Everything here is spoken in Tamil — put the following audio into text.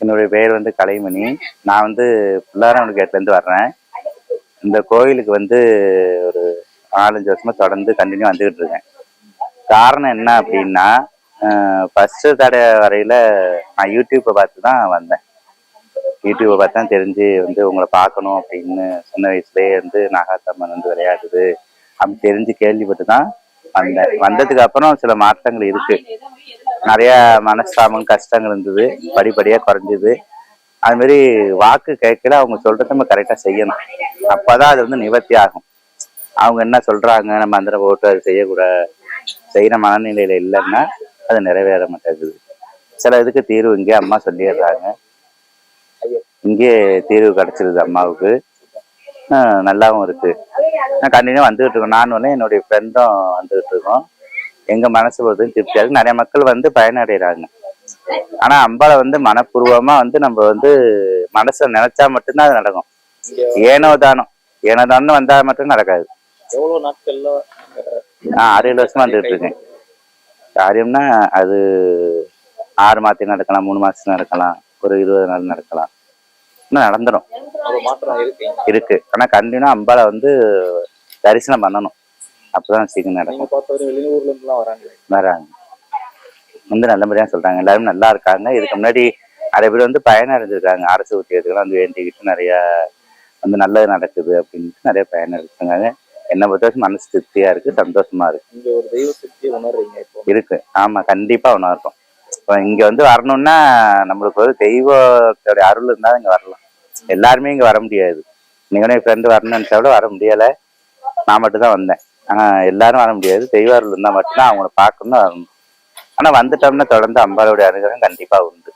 என்னுடைய பெயர் வந்து கலைமணி. நான் வந்து பிள்ளாரவன் கேட்லேருந்து வர்றேன். இந்த கோயிலுக்கு வந்து ஒரு நாலஞ்சு வருஷமா தொடர்ந்து கண்டினியூ வந்துகிட்டு இருக்கேன். காரணம் என்ன அப்படின்னா ஃபர்ஸ்ட் தடை வரையில நான் யூடியூப்பை பார்த்து தான் வந்தேன். யூடியூப்பை பார்த்து தான் தெரிஞ்சு வந்து உங்களை பார்க்கணும் அப்படின்னு சின்ன வயசுலேயே வந்து நாகாத்தம்மன் வந்து விளையாடுது அப்படி தெரிஞ்சு கேள்விப்பட்டு தான் வந்தேன். வந்ததுக்கு அப்புறம் சில மாற்றங்கள் இருக்கு. நிறைய மனஸ்தாபம் கஷ்டங்கள் இருந்தது. படிப்படியாக குறைஞ்சது. அதுமாரி வாக்கு கேட்கல அவங்க சொல்றத நம்ம கரெக்டாக செய்யணும். அப்பதான் அது வந்து நிவர்த்தி ஆகும். அவங்க என்ன சொல்றாங்க நம்ம அந்த ஓட்டு அது செய்யக்கூடாது செய்யற மனநிலையில இல்லைன்னா அது நிறைவேற மாட்டேங்குது. சில இதுக்கு தீர்வு இங்கே அம்மா சொல்லிடுறாங்க. இங்கே தீர்வு கிடைச்சிருது அம்மாவுக்கு. நல்லாவும் இருக்கு. நான் கண்டினியூ வந்துகிட்டு இருக்கோம். நான் என்னுடைய ஃப்ரெண்டும் வந்துகிட்டு இருக்கோம். எங்க மனசு பொறுத்தும் திருப்தியா இருக்கு நிறைய மக்கள் வந்து பயனடைகிறாங்க. ஆனா அம்பாளை வந்து மனப்பூர்வமா வந்து நம்ம வந்து மனசுல நினைச்சா மட்டும்தான் அது நடக்கும். ஏனோ தானோ ஏனோ தானோ வந்தா மட்டும் நடக்காது. எவ்வளவு நாட்கள்ல நான் ஆறு ஏழு வருஷமா வந்துட்டு இருக்கேன். காரியம்னா அது ஆறு மாதத்துக்கு நடக்கலாம் மூணு மாசத்துக்கு நடக்கலாம் ஒரு இருபது நாள் நடக்கலாம். இன்னும் நடந்துடும் ஒரு இருக்கு. ஆனா கண்டினியூ அம்பாளை வந்து தரிசனம் பண்ணணும். அப்பதான் சீக்கிரம் நடக்கும். வெளியூர்ல வராங்க. வராங்க. வந்து நல்லபடியா சொல்றாங்க. எல்லாரும் நல்லா இருக்காங்க. இதுக்கு முன்னாடி நிறைய பேர் வந்து பயன் அடைஞ்சிருக்காங்க அரசு உத்தியோகத்துக்கெல்லாம் வந்து வேண்டிக்கிட்டு நிறைய வந்து நல்லது நடக்குது அப்படின்ட்டு நிறைய பயன் அடைஞ்சிருக்காங்க என்னை பொறுத்த வரைக்கும் மனசு திருப்தியா இருக்கு சந்தோஷமா இருக்கு. நீங்க ஒரு தெய்வ சக்தியை உணர்றீங்க இப்போ. இருக்கு. ஆமா கண்டிப்பா இருக்கும் இப்போ இங்க வந்து வரணும்னா நம்மளுக்கு ஒரு தெய்வத்தோட அருள் இருந்தா இங்க வரலாம். எல்லாருமே இங்க வர முடியாது. நீங்க என் ஃப்ரெண்டு வரணும்னு நினைச்சா கூட வர முடியல. நான் மட்டும் தான் வந்தேன். ஆனா எல்லாரும் வர முடியாது. தெய்வ இருந்தால் இருந்தா மட்டும்தான் அவங்கள பார்க்கணும். வரணும் ஆனா வந்துட்டோம்னா தொடர்ந்து அம்பாளுடைய அனுகிரகம் கண்டிப்பா உண்டு.